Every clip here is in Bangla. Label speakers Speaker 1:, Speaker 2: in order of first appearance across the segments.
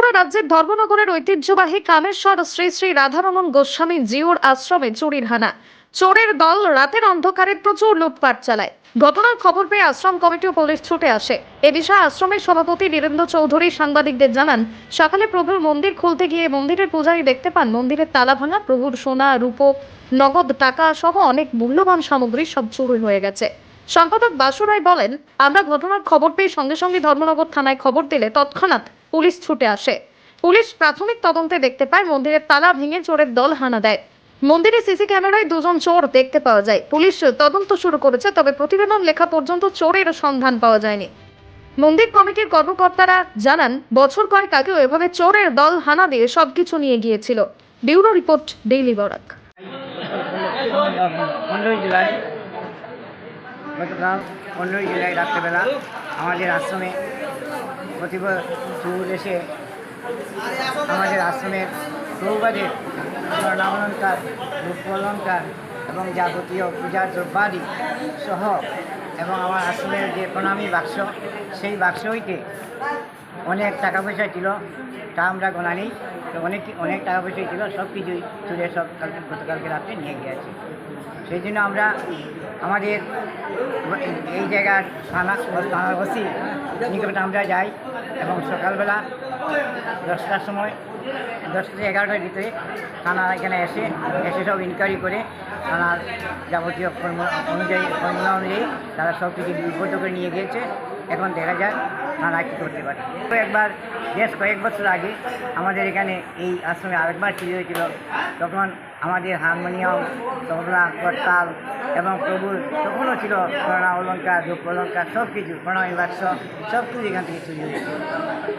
Speaker 1: রাজ্যের ধর্মনগরের ঐতিহ্যবাহী কামেশ্বর শ্রী শ্রী রাধারমন গোস্বামী জিওর আশ্রমে চুরির হানা। চোরের দল রাতের অন্ধকারে প্রচুর লুটপাট চালায়। ঘটনার খবর পেয়ে আশ্রম কমিটি ও পুলিশ ছুটে আসে। এ বিষয়ে আশ্রমের সভাপতি বীরেন্দ্র চৌধুরী সাংবাদিকদের জানান, সকালে প্রভুর মন্দির খুলতে গিয়ে মন্দিরের পূজারী দেখতে পান মন্দিরের তালা ভাঙা, প্রভুর সোনা, রূপো, নগদ টাকা সহ অনেক মূল্যবান সামগ্রী সব চুরি হয়ে গেছে। সম্পাদক বাসু রায় বলেন, আমরা ঘটনার খবর পেয়ে সঙ্গে সঙ্গে ধর্মনগর থানায় খবর দিলে তৎক্ষণাৎ পুলিশ ছুটে আসে। পুলিশ প্রাথমিক তদন্তে দেখতে পায়, মন্দিরের তালা ভেঙে চোরের দল হানা দেয়। মন্দিরে সিসি ক্যামেরায় দুজন চোর দেখতে পাওয়া যায়। পুলিশ তদন্ত শুরু করেছে, তবে প্রতিবেদন লেখা পর্যন্ত চোরের সন্ধান পাওয়া যায়নি। মন্দির কমিটির কর্মকর্তারা জানান, বছর কয়েক আগেও এভাবে চোরের দল হানা দিয়ে সবকিছু নিয়ে গিয়েছিল। Bureau report, daily Barak.
Speaker 2: গতকাল পনেরোই জুলাই রাত্রেবেলা আমাদের আশ্রমে প্রতিব দূর এসে আমাদের আশ্রমের সৌবাদের স্বর্ণালঙ্কার, রূপলঙ্কার এবং যাবতীয় পূজার দ্রব্যাদি সহ এবং আমার আশ্রমের যে প্রণামী বাক্স, সেই বাক্স হইতে অনেক টাকা পয়সা ছিল, তা আমরা গোনা তো অনেক অনেক টাকা পয়সা ছিল, সব কিছুই চুরে সব কালকে গতকালকে রাতে নিয়ে গিয়েছে সেই জন্য আমরা আমাদের এই জায়গার থানা বসি নিকটে আমরা যাই এবং সকালবেলা দশটার সময়, দশটা থেকে এগারোটার ভিতরে থানা এখানে এসে এসে সব ইনকোয়ারি করে থানার যাবতীয় কর্ম অনুযায়ী ফর্মুলা অনুযায়ী তারা সব কিছু লিপিবদ্ধ করে নিয়ে গিয়েছে। এখন দেখা যাক তারা কী করতে পারে। একবার, বেশ কয়েক বছর আগে আমাদের এখানে এই আশ্রমে আরেকবার চুরি হয়েছিল তখন আমাদের হারমোনিয়াম, তবলা, করতাল এবং প্রভুর তখনও ছিল স্বর্ণা অলঙ্কার রূপ অলঙ্কার সব কিছু প্রণয় বাক্স সব কিছু এখান থেকে চুরি হয়েছিল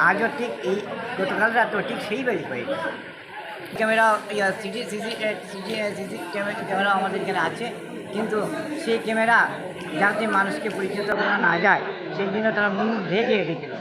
Speaker 2: আজও ঠিক এই গতকাল রাতেও ঠিক সেইভাবেই হয়েছে ক্যামেরা সিসি সিসি ক্যামেরা আমাদের এখানে আছে। কিন্তু সেই ক্যামেরা যাতে মানুষকে পরিচিত করা না যায়, সেই জন্য তারা মুখ ঢেকে রেখেছিল।